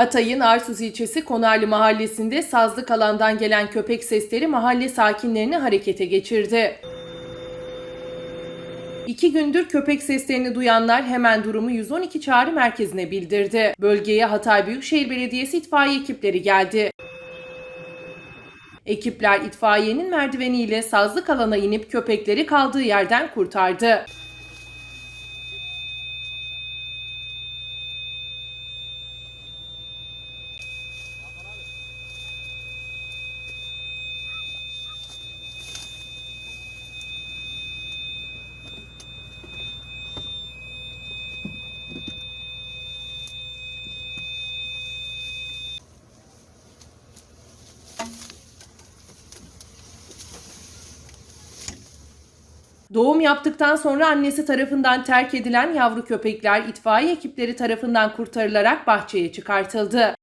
Hatay'ın Arsuz ilçesi Konarlı mahallesinde sazlık alandan gelen köpek sesleri mahalle sakinlerini harekete geçirdi. İki gündür köpek seslerini duyanlar hemen durumu 112 çağrı merkezine bildirdi. Bölgeye Hatay Büyükşehir Belediyesi itfaiye ekipleri geldi. Ekipler itfaiyenin merdiveniyle sazlık alana inip köpekleri kaldığı yerden kurtardı. Doğum yaptıktan sonra annesi tarafından terk edilen yavru köpekler itfaiye ekipleri tarafından kurtarılarak bahçeye çıkartıldı.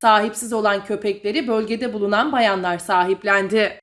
Sahipsiz olan köpekleri bölgede bulunan bayanlar sahiplendi.